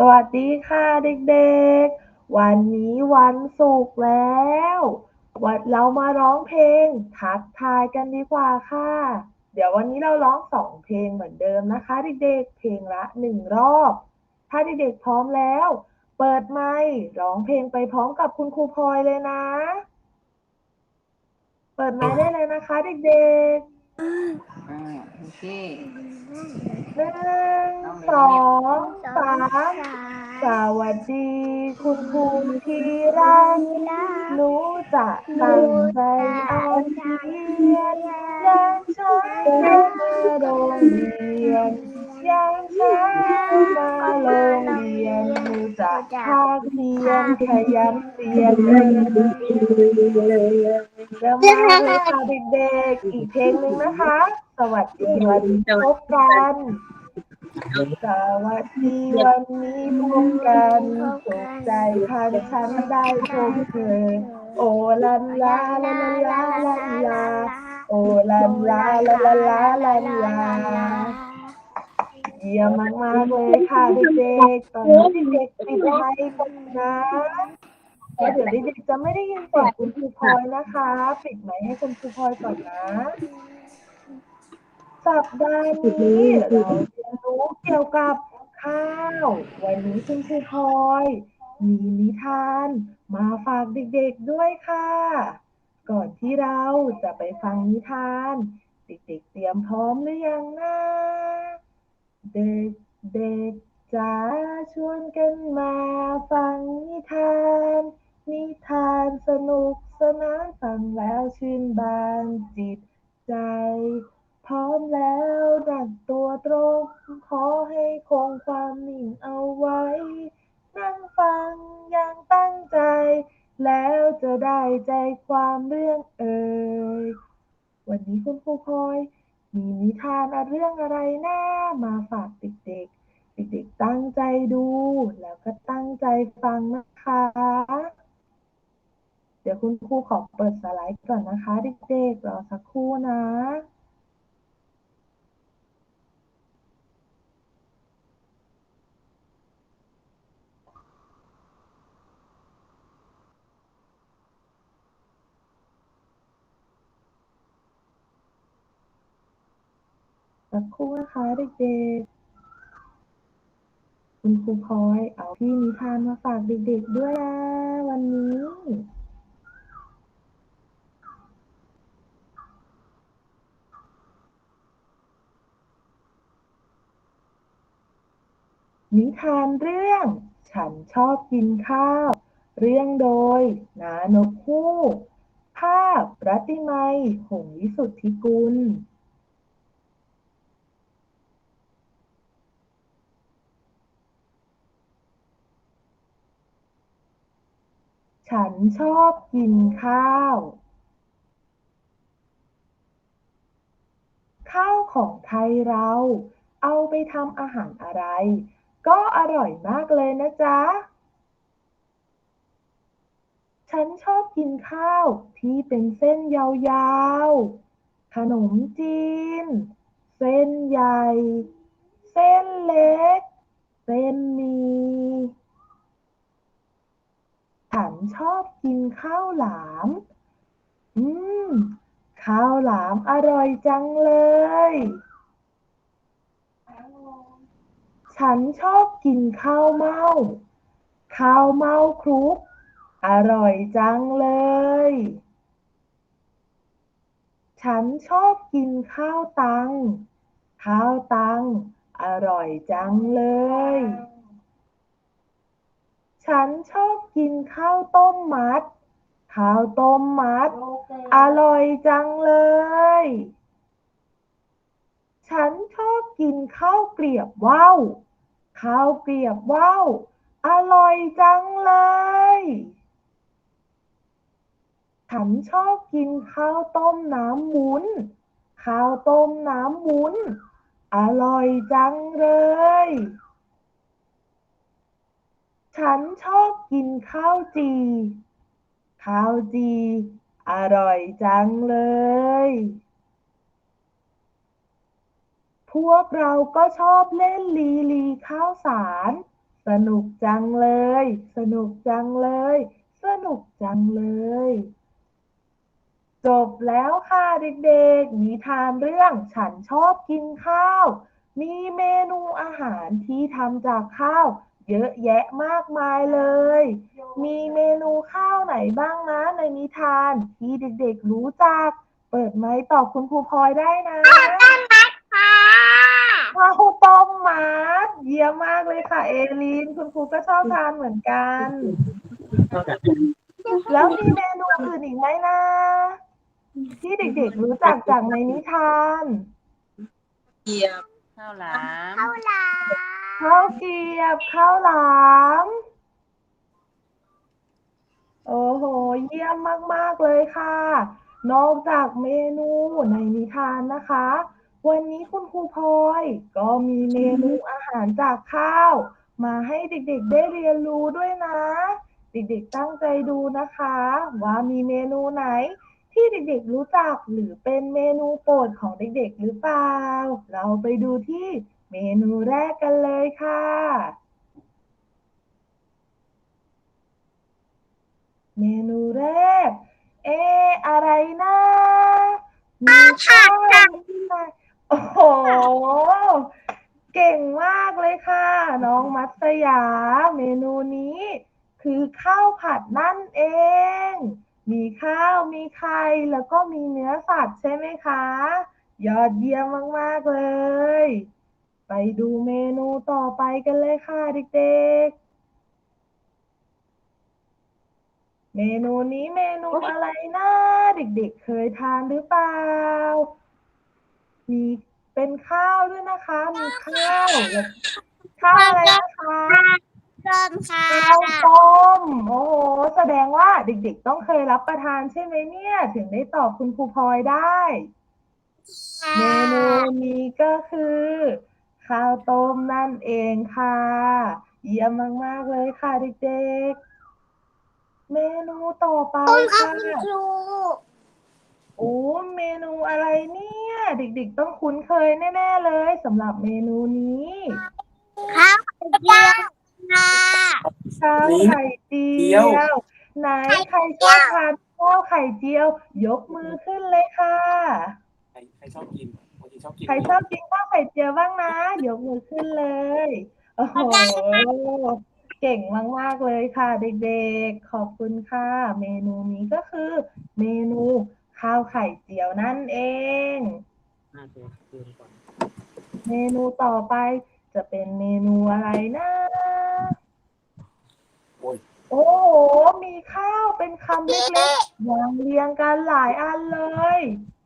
สวัสดีค่ะเด็กๆ วันนี้วันศุกร์แล้ว วันเรามาร้องเพลงทักทายกันดีกว่าค่ะ เดี๋ยววันนี้เราร้องสองเพลงเหมือนเดิมนะคะเด็กๆ เพลงละหนึ่งรอบ ถ้าเด็กๆพร้อมแล้ว เปิดไมค์ร้องเพลงไปพร้อมกับคุณครูพลอยเลยนะ เปิดไมค์ได้เลยนะคะเด็กๆ อ่าโอเค หนึ่งสองสามสวัสดีคุณครูที่รักหนูจะตั้งใจอ่านเขียนอย่างช้ามาโรงเรียนอย่างช้ามาโรงเรียนหนูจะพาเขียนขยันเรียนเริ่ม มาเลยค่ะเด็กๆ อีกเพลงหนึ่งนะคะ สวัสดีวันพบกัน สวัสดีวันนี้พบกันสุขใจพันฉันได้พบเธอ โอลันลาลาลาลาลาลาโอลันลาลาลาลาลาลาเยี่ยมมากๆเลยค่ะเด็กๆตอนนี้เด็กๆปิดไมค์ก่อนนะ เพราะเดี๋ยวเด็กๆจะไม่ได้ยินเสียงคุณครูพลอยนะคะ ปิดไหมค์ให้คุณครูพลอยก่อนนะ สัปดาห์นี้เราเรียนรู้เกี่ยวกับข้าว วันนี้คุณครูพลอย มีนิทาน มาฝากเด็กๆด้วยค่ะ ก่อนที่เราจะไปฟังนิทาน เด็กๆเตรียมพร้อมหรือยังนะเด็กๆจะชวนกันมาฟังนิทาน นิทานสนุกสนานฟังแล้วชื่นบานจิตใจ พร้อมแล้วดังตัวตรง ขอให้คงความนิ่งเอาไว้ นั่งฟังอย่างตั้งใจ แล้วจะได้ใจความเรื่องเอ่ย วันนี้คุณครูพลอย มีนิทานเรื่องอะไรนะมาฝากเด็กๆ เด็กๆตั้งใจดู แล้วก็ตั้งใจฟังนะคะ ดี๋ยวคุณครูขอเปิดสไลด์ก่อนนะคะเด็กๆรอสักครู่นะสักครู่นะคะเด็กๆ คุณครูพลอยเอาพี่นิทานมาฝากเด็กๆด้วยนะวันนี้ นิทานเรื่อง ฉันชอบกินข้าว เรื่องโดย นานกฮูกภาพรัติไมยหงวิสุทธิกุล ฉันชอบกินข้าว ข้าวของไทยเรา เอาไปทำอาหารอะไร ก็อร่อยมากเลยนะจ๊ะ ฉันชอบกินข้าวที่เป็นเส้นยาวๆ ขนมจีน เส้นใหญ่ เส้นเล็ก เส้นมีฉันชอบกินข้าวหลาม อืม ข้าวหลามอร่อยจังเลย ฉันชอบกินข้าวเม่า ข้าวเม่าคลุก อร่อยจังเลย ฉันชอบกินข้าวตัง ข้าวตัง อร่อยจังเลย ฉันชอบกินข้าวต้มมัด ข้าวต้มมัด อร่อยจังเลยฉันชอบกินข้าวเกลียบว่าว ข้าวเกลียบว่าวอร่อยจังเลย ฉันชอบกินข้าวต้มน้ำวุ้นข้าวต้มน้ำวุ้นอร่อยจังเลย ฉันชอบกินข้าวจี ข้าวจี อร่อยจังเลย พวกเราก็ชอบเล่นลีลีข้าวสาร สนุกจังเลย สนุกจังเลย สนุกจังเลย จบแล้วค่ะเด็กๆ นิทานเรื่องฉันชอบกินข้าว มีเมนูอาหารที่ทำจากข้าว เยอะแยะมากมายเลย มีเมนูข้าวไหนบ้างนะในนิทานที่เด็กๆรู้จัก เปิดไมค์ตอบคุณครูพลอยได้นะ ข้าวต้มมัดเยี่ยมมากเลยค่ะ เอลินคุณครูก็ชอบทานเหมือนกัน แล้วมีเมนูอื่นอีกไหมนะ ที่เด็กๆรู้จักจากในนิทานเกียบข้าวหลามข้าวหลามข้าวเกรียบข้าวหลามโอ้โห เยี่ยมมาก ๆ เลยค่ะ นอกจากเมนูในนิทานนะคะ วันนี้คุณครูพลอยก็มีเมนูอาหารจากข้าว มาให้เด็กๆได้เรียนรู้ด้วยนะ เด็กๆตั้งใจดูนะคะ ว่ามีเมนูไหน ที่เด็กๆรู้จักหรือเป็นเมนูโปรดของเด็กๆหรือเปล่า เราไปดูที่เมนูแรกกันเลยค่ะ เมนูแรก เอะอะไรนะมีข้าวมีอะไร โอ้โห เก่งมากเลยค่ะ น้องมัตยา เมนูนี้ คือข้าวผัดนั่นเอง มีข้าวมีไข่แล้วก็มีเนื้อสัตว์ใช่ไหมคะ ยอดเยี่ยมมาก ๆ เลย ไปดูเมนูต่อไปกันเลยค่ะเด็กๆเมนูนี้เมนูอะไรนะ เด็กๆ เคยทานหรือเปล่า มีเป็นข้าวด้วยนะคะ มีข้าวแล้วข้าวอะไรนะคะต้มค่ะข้าวต้มโอ้โหแสดงว่าเด็กๆ ต้องเคยรับประทานใช่ไหมเนี่ย ถึงได้ตอบคุณครูพลอยได้เมนูนี้ก็คือ ข้าวต้มนั่นเองค่ะ เยี่ยมมากๆเลยค่ะเด็กๆ เมนูต่อไปต้มค่ะค่ะคุณครู โอ้เมนูอะไรเนี่ย เด็กๆต้องคุ้นเคยแน่ๆเลยสำหรับเมนูนี้ข้าวเจียวค่ะข้าวไข่เจียวไหนใครชอบทานข้าวไข่เจียว ยกมือขึ้นเลยค่ะ ใครใครชอบกินบางทีชอบกินใครชอบกินข้าวไข่เจียวบ้างนะ ยกมือขึ้นเลยโอ้โหเก่งมากๆเลยค่ะ เด็กๆ ขอบคุณค่ะ เมนูนี้ก็คือ เมนู ข้าวไข่เจียวนั่นเองอ่าเดี๋ยวเดี๋ยวก่อนเมนูต่อไปจะเป็นเมนูอะไรนะ โอ้ยโอ้โห มีข้าวเป็นคำเล็กๆวางเรียงกันหลายอันเลย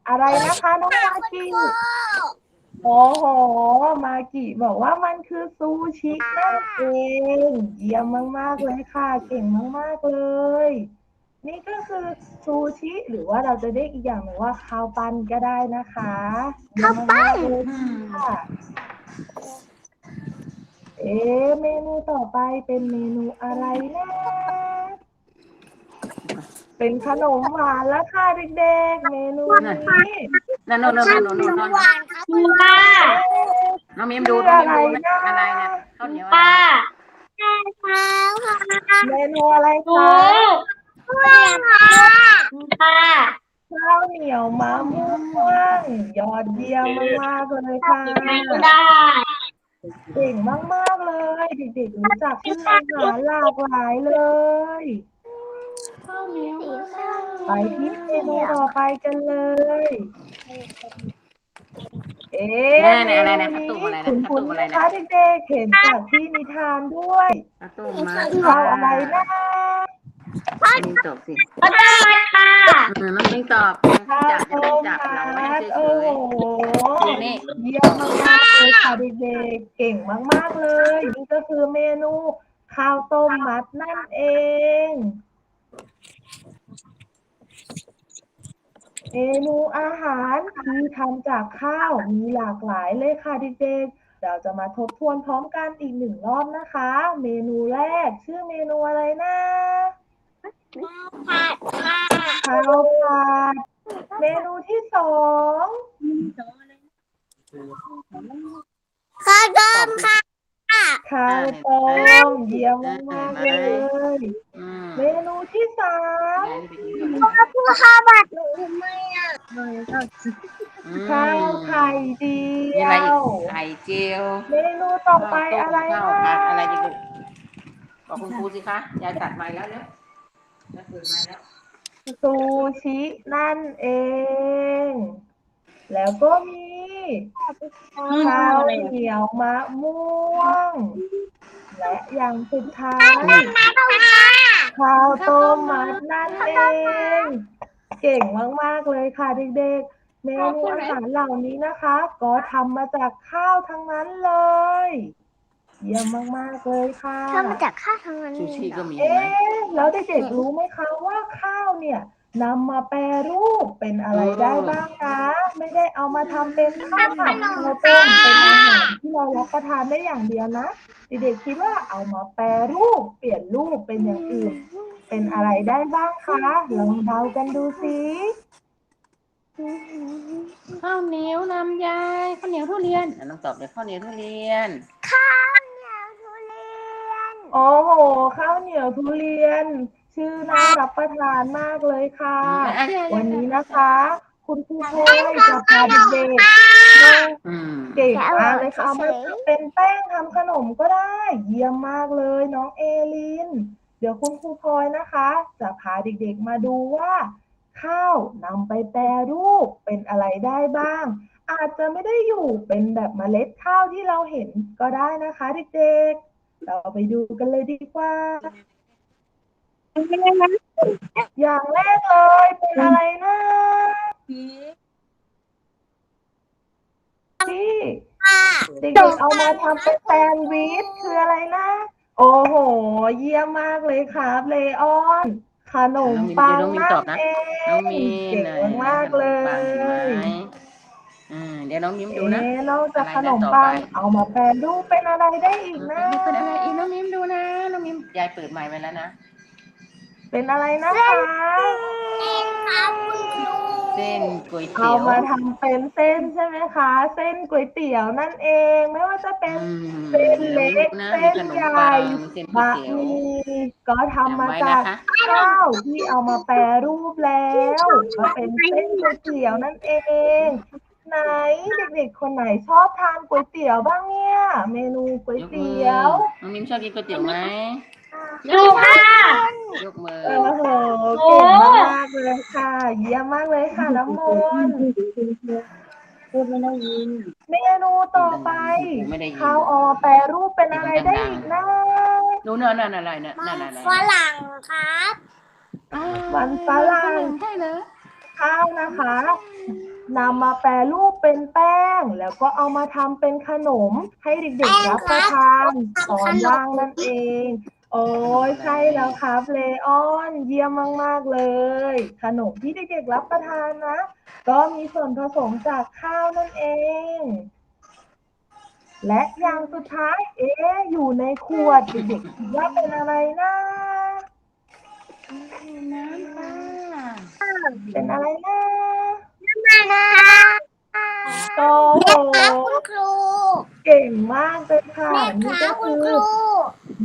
อะไรนะคะน้องมากิโอ้โห มากิบอกว่ามันคือซูชินั่นเอง เยี่ยมมากๆเลยค่ะ เก่งมากๆเลย นี่ก็คือซูชิหรือว่าเราจะเรียกอีกอย่างหนึ่งว่าข้าวปั้นก็ได้นะคะข้าวปั้นค่ะเอ๊ะเมนูต่อไปเป็นเมนูอะไรนะ เป็นขนมหวานแล้วค่ะเด็กๆ เมนูนี้นั่นโน่นโน่นโน่นโน่นโน่นหวานค่ะคุณป้าน้องมิมดูน้องมิมดูนะอะไรเนี่ยข้าวเหนียวอะไรข้าวค่ะเมนูอะไรคะกล้วย ค่ะค่ะข้าวเหนียวมะม่วงยอดเยี่ยมมากๆเลยค่ะได้เก่งมากๆเลยเด็กๆรู้จักชื่ออาหารหลากหลายเลยไปที่เมนูต่อไปกันเลย เอ๊ะเนี่ยเนี่ยอะไรนะเมข้าวต้มอะไรนะคุณข้าวคุต้ณมอะไรนะคะนะเด็กๆเห็นจากที่นิทานด้วยข้าวต้มมาข้าวอะไรนะ มิงตอบสิก็ได้ค่ะเออน้องมิงตอบข้าวจับต้ไม่มจับเราไม่ให้ดเฉโอ้โหนี่เยี่ยมมากๆเลยค่ะเด็กๆเก่งมากๆเลย นี่ก็คือเมนูข้าวต้มมัดนั่นเอง เมนูอาหารที่ทำจากข้าวมีหลากหลายเลยค่ะเด็กๆเราจะมาทบทวนพร้อมกันอีกหนึ่งรอบนะคะ เมนูแรกชื่อเมนูอะไรนะ ผัดค่ะข้าวผัดเมนูที่สองข้าวต้มค่ะข้าวต้มเยี่ยมมากๆเลยอืมเมนูที่สามยายนี่ไปกินก่อนผู้ข้าบัตรหนูทำไมอะอืมข้าวไข่เจีมียอะไรอีวกไข่เจียวเมนูต่อไปอะไรข้าวนะผัดอะไรดีลูกบอกคุณครูสิคะยายตัดไม้แล้วเนอะยายเปิดไม้แล้วซูชินั่นเอง แล้วก็มีข้าวเหนียวมะม่วง และอย่างสุดท้ายข้าวต้มมัดนั่นเอง เก่งมาก ๆ เลยค่ะเด็กๆ เมนูอาหารเหล่านี้นะคะ ก็ทำมาจากข้าวทั้งนั้นเลย เยี่ยมมากๆเลยค่ะทำมาจากข้าวทั้งนั้นซูชิก็มีเอ๊ไหมะแล้วเด็กๆรู้ไหมคะว่าข้าวเนี่ยนำมาแปรรูปเป็นอะไรได้บ้างคะไม่ได้เอามาทำเป็นข้าวผัดข้าวต้มเป็นอาหารที่เรารับประทานได้อย่างเดียวนะเด็กๆคิดว่าเอามาแปรรูปเปลี่ยนรูปเป็นอย่างอื่น เป็นอะไรได้บ้างคะลองเดากันดูสิข้าวเหนียวลำไยข้าวเหนียวทุเรียนอะน้องตอบเลยข้าวเหนียวทุเรียน ข้าวเหนียวทุเรียน โอ้โห ข้าวเหนียวทุเรียน ชื่อน่ารับประทานมากเลยค่ะ วันนี้นะคะ คุณครูพลอยจะพาเด็กๆมาเก่งมากเลยค่ะเอามาเป็นแป้งทำขนมก็ได้ เยี่ยมมากเลยน้องเอลิน เดี๋ยวคุณครูพลอยนะคะ จะพาเด็กๆมาดูว่า ข้าวนำไปแปรรูปเป็นอะไรได้บ้าง อาจจะไม่ได้อยู่เป็นแบบเมล็ดข้าวที่เราเห็นก็ได้นะคะเด็กๆ เราไปดูกันเลยดีกว่า อย่างแรกเลยเป็นอะไรนะที่เด็กๆเอามาทำเป็นแซนด์วิชคืออะไรนะ โอ้โห เยี่ยมมากเลยครับเลออนขนมปังน้องมินนั่ตอบนนะเอน้องงมีนเก่งไหนมากๆเลขนมปังเห็นไหมย อืมเดี๋ยวน้องมิ้มดูนะ เอ๊ะนอกจากอะไรนะขนมปังต่อไป เอามาแปรรูปเป็นอะไรได้อีกนะ เป็นอะไรอีกน้องมิ้มดูนะน้องมิ้มยายเปิดไม้ไว้แล้วนะเป็นอะไรนะคะเองครับคุณครูเส้นก๋วยเอาเตี๋ยวมาทำเป็นเส้นใช่ไหมคะ เส้นก๋วยเตี๋ยวนั่นเองไม่ว่าจะเป็น อืมเส้นเล็กนะเส้นมีขนมใหญ่ปังมีเส้นก๋วยบะเตี๋ยวหมี่ก็ทำมาจำไว้จากนะคะ ข้าวที่เอามาแปรรูปแล้ว ก็เป็นเส้นก๋วยเตี๋ยวนั่นเอง ไหนเด็กๆคนไหนชอบทานก๋วยเตี๋ยวบ้างเนี่ย เมนูก๋วยยกมืเตี๋อยวน้องมิ้มชอบกินก๋วยเตี๋ยวไหมดูค่ะยกมือโอ้โหเก่งมากๆเลยค่ะ เยี่ยมมากเลยค่ะน้ำมนต์พูดไม่ได้ยิน เมนูต่อไปไม่ได้ยินข้าวออแปรรูปเป็นอะไรได้อีกนะดูเนื้อนั่นอะไรเนี่ยมันั่นนอะไรฝรั่งครับมันฝรั่งใช่เลยข้าวนะคะ นำมาแปรรูปเป็นแป้ง แล้วก็เอามาทำเป็นขนม ให้เด็กๆรับประทานตอนว่างนั่นเอง โอ้ยใช่แล้วครับเลออนเยี่ยมมากๆเลย ขนมที่เด็กๆรับประทานนะ ก็มีส่วนผสมจากข้าวนั่นเอง และอย่างสุดท้าย เอ๊ะอยู่ในขวดเด็กๆคิดว่าเป็นอะไรนะน้ำปลาเป็นอะไรนะ มานะโอ้โหครับคุณครูเก่งมากเลยค่ะแม่นี่ครัก็บคุคืณอครู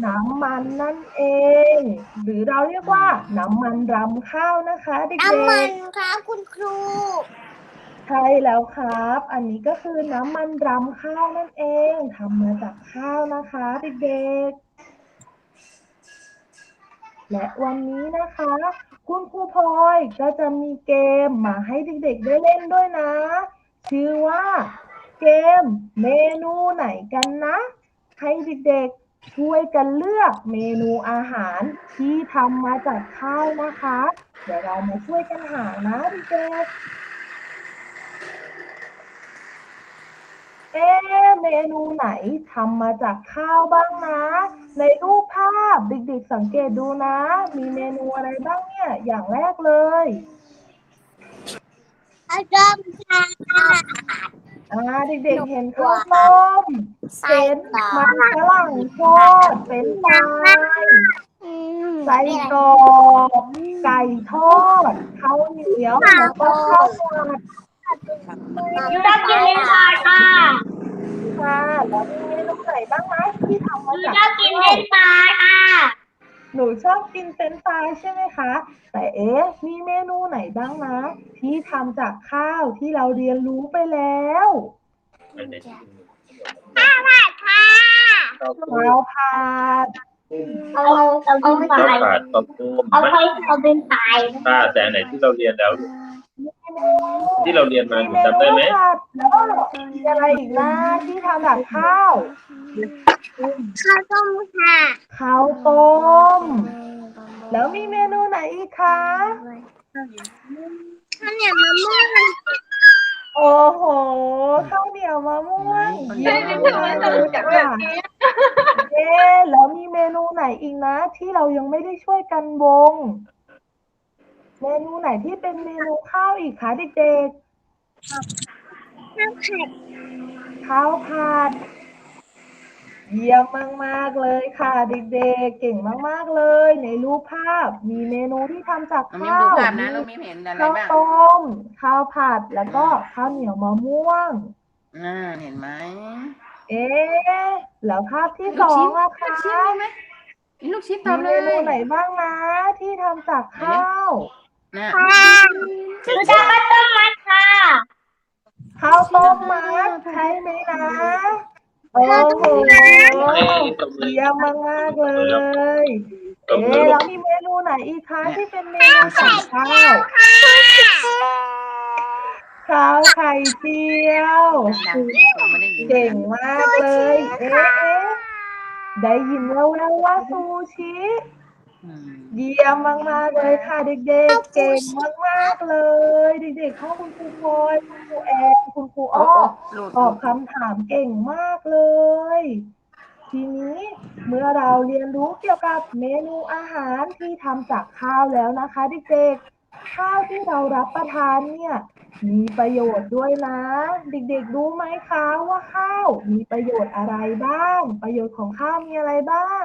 น้ำมันนั่นเอง หรือเราเรียกว่าน้ำมันรำข้าวนะคะเด็น้ำมักนครับคุณครูๆใช่แล้วครับ อันนี้ก็คือน้ำมันรำข้าวนั่นเองทำมาจากข้าวนะคะเด็กๆและวันนี้นะคะ คุณครูพลอยก็จะมีเกมมาให้เด็กๆได้เล่นด้วยนะ ชื่อว่าเกมเมนูไหนกันนะ ให้เด็กๆช่วยกันเลือกเมนูอาหารที่ทำมาจากข้าวนะคะ เดี๋ยวเรามาช่วยกันหานะเด็กๆเอ๊ะ เมนูไหนทำมาจากข้าวบ้างนะ ในรูปภาพเด็กๆสังเกตดูนะ มีเมนูอะไรบ้างเนี่ย อย่างแรกเลยอาจารย์ค่ะอ่าเด็กๆเห็นข้าวต้มใส่เป็นต่อมันฝรั่งทอดเป็นปลายอืมไส้กรอกไก่ทอดข้าวเหนียวแล้วก็ข้าวผัดยูรับกินเลยค่ะค่ะ ค่ะแล้วมีเมนูไหนบ้างไหมที่ทำำมาจากชอบกินเป็นปลาค่ะหนูชอบกินเฟรนช์ฟรายใช่ไหมคะ แต่เอ๊ะ มีเมนูไหนบ้างนะ ที่ทำจากข้าวที่เราเรียนรู้ไปแล้วค่ะข้าวผัด เอาเอาเป็นปข้าดข้าวต้มเอาไปเอาเป็นปลาป้าแต่ไหนที่เราเรียนแล้ว ที่เราเรียนมาหนูจำได้ไหมผัดแล้วก็อะไรอีกนะที่ทำจากข้าว ข้าวต้มค่ะข้าวต้ม แล้วมีเมนูไหนอีกคะข้าวเหนียวมะม่วงโอ้โหข้าวเหนียวมะม่วงเยี่ยมมากเลยค่ะ เอ๊ะแล้วมีเมนูไหนอีกนะ ที่เรายังไม่ได้ช่วยกันวง เมนูไหนที่เป็นเมนูข้าวอีกคะเด็กข้าวผัดๆข้าวผัด เยี่ยมมากๆเลยค่ะเด็กๆ เก่งมากๆเลย ในรูปภาพมีเมนูที่ทำจากน้องมิมข้าดูวภาพนะมีน้องมิมเห็นอะไรข้าวบ้าง ต้ม ข้าวผัดแล้วก็ข้าวเหนียวมะม่วง อ่า เห็นไหม เอ๊ะแล้วภาพที่สลูอกงชิ้นอะลูกคะชิ้นมีไหมมีลูกชิ้นตมีอบเมเลยนูไหนบ้างนะที่ทำจากข้าว นะค่ะหนูจะมาต้มมัดค่ะข้าวต้มมัดใช่ไหมนะโอ้โหตบมือเยี่ยมมากๆเลยตบมืเอ๊ะอแล้วมีเมนูไหนอีกคะที่เป็นเมนูจากข้าว ข้าวไข่เจียว ดังๆผมไม่ได้ยินเก่งมากเลย เอ๊ะเอ๊ะได้ยินแว่วๆว่าซูชิ อืมเยี่ยมมากๆเลยค่ะเด็กๆ เก่งมากๆเลย เด็กๆเข้าคุณครูพลอยคุณครูแอนคุณครูโอ้อ้อโหหลุดตอบคำถามเก่งมากเลย ทีนี้เมื่อเราเรียนรู้เกี่ยวกับเมนูอาหารที่ทำจากข้าวแล้วนะคะเด็กๆข้าวที่เรารับประทานเนี่ย มีประโยชน์ด้วยนะ เด็กๆรู้ไหมคะว่าข้าวมีประโยชน์อะไรบ้าง ประโยชน์ของข้าวมีอะไรบ้าง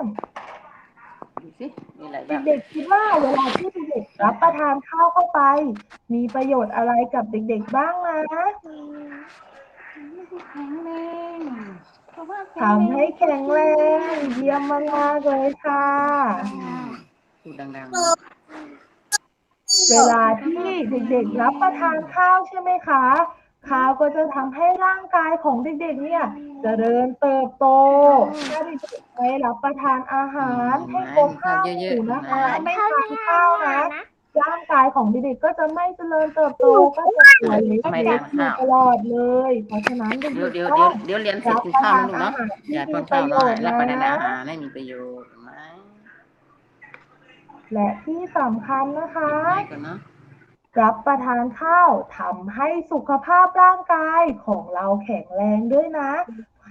ดูสิมีอะไรบ้างเด็กๆคิดว่าเวลาที่เด็กๆรับประทานข้าวเข้าไป มีประโยชน์อะไรกับเด็กๆบ้างนะแข็งแรงเพราะว่าทำให้แข็งแรงเยี่ยมมากๆเลยค่ะอืมพูดดัง เวลาที่เด็กๆรับประทานข้าวใช่ไหมคะ ข้าวก็จะทำให้ร่างกายของเด็กๆเนี่ยเจริญเติบโต ถ้าเด็กๆไม่รับประทานอาหารให้ครบห้าหมู่นะคะไม่ทานข้าวนะร่างกายของเด็กๆก็จะไม่เจริญเติบโตก็จะตัวเล็กๆอยู่ตลอดเลย เพราะฉะนั้นๆเด็เดี๋ยวกเดี๋ยวๆต้เดี๋อยงวเดี๋ยวเรียนเสร็จรับกินประข้าวทานนะลูกอาเนาะหารอย่าที่ทมีนปข้าวระโยน้อยชน์รับประทานอานะหารให้มีประโยชน์เห็นไหม และที่สำคัญนะคะไม่ก่อนเนาะรับประทานข้าวทำให้สุขภาพร่างกายของเราแข็งแรงด้วยนะ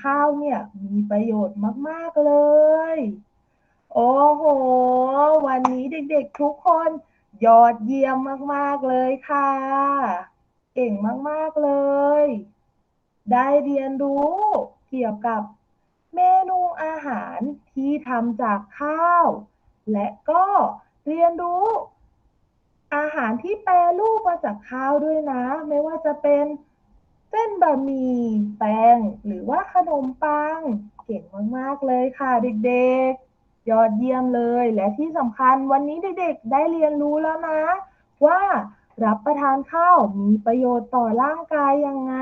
ข้าวเนี่ยมีประโยชน์มาก ๆ เลย โอ้โห วันนี้เด็ก ๆ ทุกคนยอดเยี่ยมมาก ๆ เลยค่ะ เก่งมาก ๆ เลย ได้เรียนรู้เกี่ยวกับเมนูอาหารที่ทำจากข้าว และก็ เรียนรู้อาหารที่แปรรูปมาจากข้าวด้วยนะ ไม่ว่าจะเป็นเส้นบะหมี่แป้งหรือว่าขนมปัง เก่งมาก ๆ เลยค่ะเด็กๆ ยอดเยี่ยมเลย และที่สำคัญวันนี้เด็กๆ ได้เรียนรู้แล้วนะ ว่ารับประทานข้าวมีประโยชน์ต่อร่างกายยังไง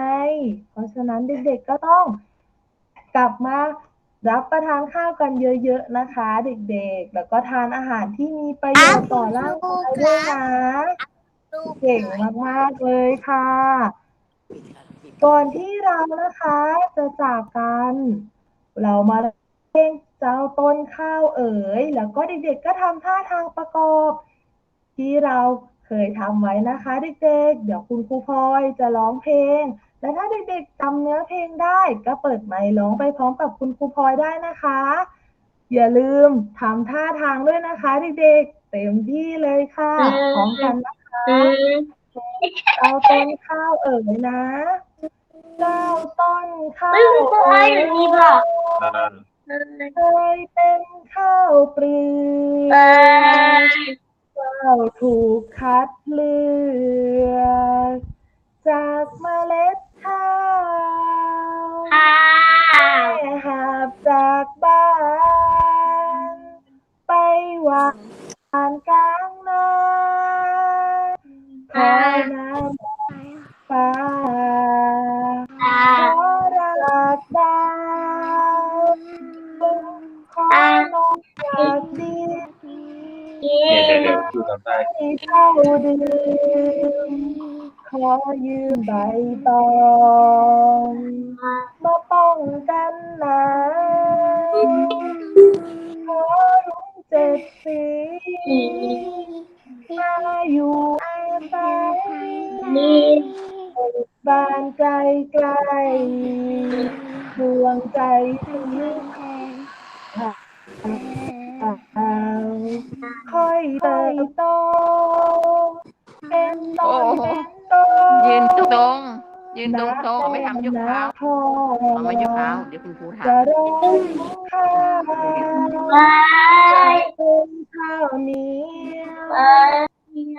เพราะฉะนั้นเด็กๆ ก็ต้องกลับมา รับประทานข้าวกันเยอะๆนะคะ เด็กๆ แล้วก็ทานอาหารที่มีประโยชน์ต่อร่างกายด้วยนะเก่งมากๆเลยค่ะ ก่อนที่เรานะคะจะจากกัน เรามาเพลงเจ้าต้นข้าวเอ๋ย แล้วก็เด็กๆ ก็ทำท่าทางประกอบ ที่เราเคยทำไว้นะคะ เด็กๆ เดี๋ยวคุณครูพลอยจะร้องเพลง และถ้าเด็กๆจำเนื้อเพลงได้ก็เปิดไมค์ร้องไปพร้อมกับคุณครูพลอยได้นะคะ อย่าลืมทำท่าทางด้วยนะคะเด็กๆเต็มที่เลยค่ะพร้อมกันนะคะเราต้นข้าวเอ๋ยนะเจ้าต้นข้าวเอ๋ยอยู่ดีบอกเคยเป็นข้าวเปลือกข้าวถูกคัดเลือกจากเมล็ด ข้าวข้หาบจากบ้าน ไปวางผ่านกลางน้ำพายน้ำป่าข้าขอระลาดดาบึงขอนกจากดินเดี๋เจริญขออยู่เท่าดิขอยืมใบตอง ทำยกเท้าพ่อเอามายกเท้าเดี๋ยวคุณครูถามจะร้องข้าวไปเป็นข้าวเหนียว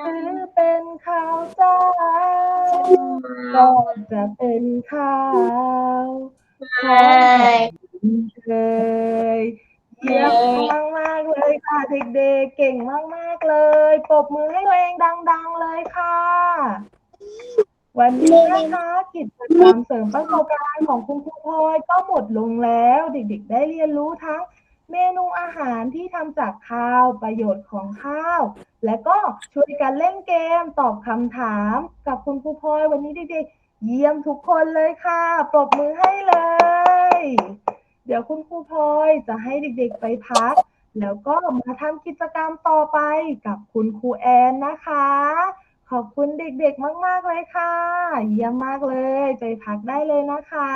หรือเป็นข้าวเจ้าก็จะเป็นข้าวขอเลยเยี่ยมมากมากเลยค่ะเด็กๆเก่งมากมากเลยปรบมือให้ตัวเองดัง ๆ เลยค่ะ วันนี้นะคะกิจกรรมเสริมประสบการณ์ของคุณครูพลอยก็หมดลงแล้ว เด็กๆ ได้เรียนรู้ทั้งเมนูอาหารที่ทำจากข้าวประโยชน์ของข้าว และก็ช่วยกันเล่นเกมตอบคำถามกับคุณครูพลอยวันนี้เด็กๆเยี่ยมทุกคนเลยค่ะ ปรบมือให้เลย เดี๋ยวคุณครูพลอยจะให้เด็กๆไปพัก แล้วก็มาทำกิจกรรมต่อไปกับคุณครูแอนนะคะ ขอบคุณเด็กๆมาก ๆ เลยค่ะ เยี่ยมมากเลย ไปพักได้เลยนะคะ